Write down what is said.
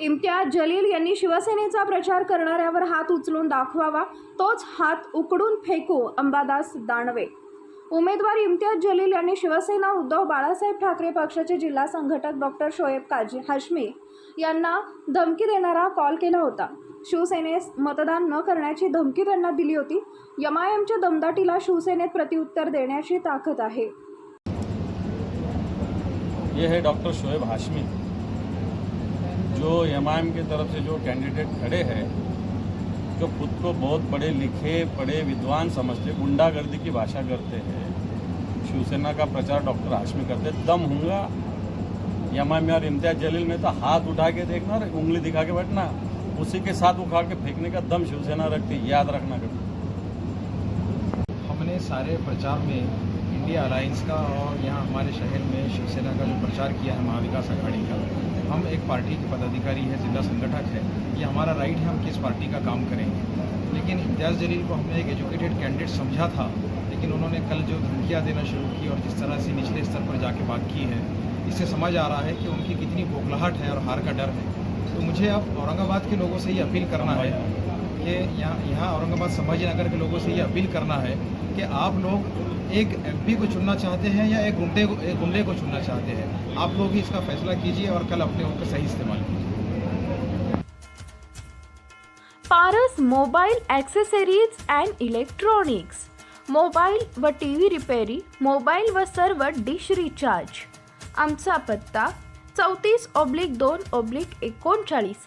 इम्तियाज जलील यांनी शिवसेनेचा प्रचार करणाऱ्यावर हात उचलून दाखवावा तोच हात उकडून फेकू अंबादास दानवे. उमेदवार इम्तियाज जलील यांनी शिवसेना उद्धव बाळासाहेब ठाकरे पक्षाचे जिल्हा संघटक डॉक्टर शोएब काजी हाशमी यांना धमकी देणारा कॉल केला होता. शिवसेनेस मतदान न करण्याची धमकी त्यांना दिली होती. यमायमच्या दमदाटीला शिवसेनेत प्रत्युत्तर देण्याची ताकद आहे. ये है डॉक्टर शोएब हाशमी. जो एम की तरफ़ से जो कैंडिडेट खड़े हैं, जो खुद को बहुत पढ़े लिखे पढ़े विद्वान समझते, गुंडागर्दी की भाषा करते हैं, शिवसेना का प्रचार डॉक्टर हाशमी करते, दम होगा आई और इम्तियाज़ जलील में तो हाथ उठा के देखना और उंगली दिखा के बैठना, उसी के साथ उखाड़ के फेंकने का दम शिवसेना रखती, याद रखना कभी। हमने सारे प्रचार में इंडिया अलायंस का और यहाँ हमारे शहर में शिवसेना का जो प्रचार किया है महाविकास आघाड़ी का, हम एक पार्टी के पदाधिकारी है, जिला संगठक है। ये हमारा राइट है, हम किस पार्टी का काम करेंगे। लेकिन इम्तियाज़ जलील को हमने एक एजुकेटेड कैंडिडेट समझा था, लेकिन उन्होंने कल जो धमकियाँ देना शुरू की और जिस तरह से निचले स्तर पर जाके बात की है, इससे समझ आ रहा है कि उनकी कितनी बौखलाहट है और हार का डर है। तो मुझे अब औरंगाबाद के लोगों से ये अपील करना है कि यहाँ यहाँ औरंगाबाद संभाजी नगर के लोगों से ये अपील करना है कि आप लोग एक एमपी को चुनना चाहते हैं या एक गुंडे को एक गुंडे को चुनना चाहते हैं? आप लोग ही इसका फैसला कीजिए और कल अपने वोट का सही इस्तेमाल कीजिए। Paras mobile accessories and electronics. Mobile व टी व्ही रिपेरी मोबाईल व सर्व डिश रिचार्ज। आमचा पत्ता चौतीस ओब्लिक दोन ऑब्लिक एकोणचाळीस।